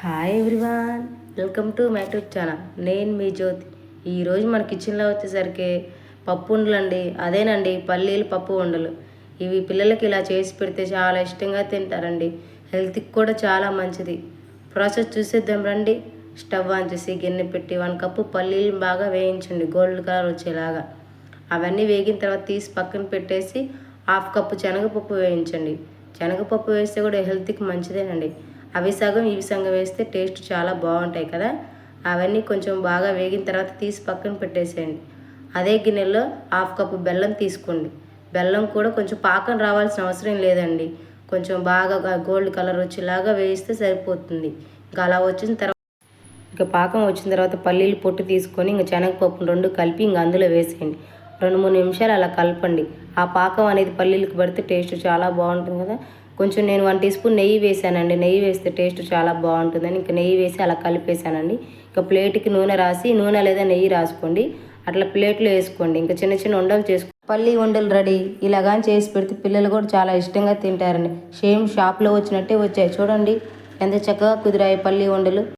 Hi everyone welcome to my YouTube channel నేను మీ జ్యోతి. ఈరోజు మన కిచెన్లో వచ్చేసరికి పప్పు ఉండలు అండి అదేనండి పల్లీలు పప్పు ఉండలు ఇవి పిల్లలకి ఇలా చేసి పెడితే చాలా ఇష్టంగా తింటారండి. హెల్త్కి కూడా చాలా మంచిది. ప్రాసెస్ చూసేద్దాం రండి. స్టవ్ ఆన్ చేసి గిన్నె పెట్టి వన్ కప్పు పల్లీలు బాగా వేయించండి. గోల్డ్ కలర్ వచ్చేలాగా. అవన్నీ వేగిన తర్వాత తీసి పక్కన పెట్టేసి హాఫ్ కప్పు శనగపప్పు వేయించండి. శనగపప్పు వేస్తే కూడా హెల్త్కి మంచిదేనండి. అవి సగం ఇవి సగం వేస్తే టేస్ట్ చాలా బాగుంటాయి కదా. అవన్నీ కొంచెం బాగా వేగిన తర్వాత తీసి పక్కన పెట్టేసేయండి. అదే గిన్నెలో హాఫ్ కప్పు బెల్లం తీసుకోండి. బెల్లం కూడా కొంచెం పాకం రావాల్సిన అవసరం లేదండి. కొంచెం బాగా గోల్డ్ కలర్ వచ్చేలాగా వేయిస్తే సరిపోతుంది. ఇంకా అలా వచ్చిన తర్వాత ఇంకా పాకం వచ్చిన తర్వాత పల్లీలు పొట్టు తీసుకొని ఇంకా శనగపప్పు రెండు కలిపి ఇంకా అందులో వేసేయండి. రెండు మూడు నిమిషాలు అలా కలపండి. ఆ పాకం అనేది పల్లీలకు పడితే టేస్ట్ చాలా బాగుంటుంది కదా. కొంచెం నేను వన్ టీ స్పూన్ నెయ్యి వేసానండి. నెయ్యి వేస్తే టేస్ట్ చాలా బాగుంటుందని ఇంకా నెయ్యి వేసి అలా కలిపేసానండి. ఇంకా ప్లేట్కి నూనె రాసి నూనె లేదా నెయ్యి రాసుకోండి. అట్లా ప్లేట్లో వేసుకోండి. ఇంకా చిన్న చిన్న ఉండలు చేసుకో. పల్లి ఉండలు రెడీ. ఇలాగా చేసి పెడితే పిల్లలు కూడా చాలా ఇష్టంగా తింటారండి. సేమ్ షాప్లో వచ్చినట్టే వచ్చాయి. చూడండి ఎంత చక్కగా కుదిరాయి పల్లి ఉండలు.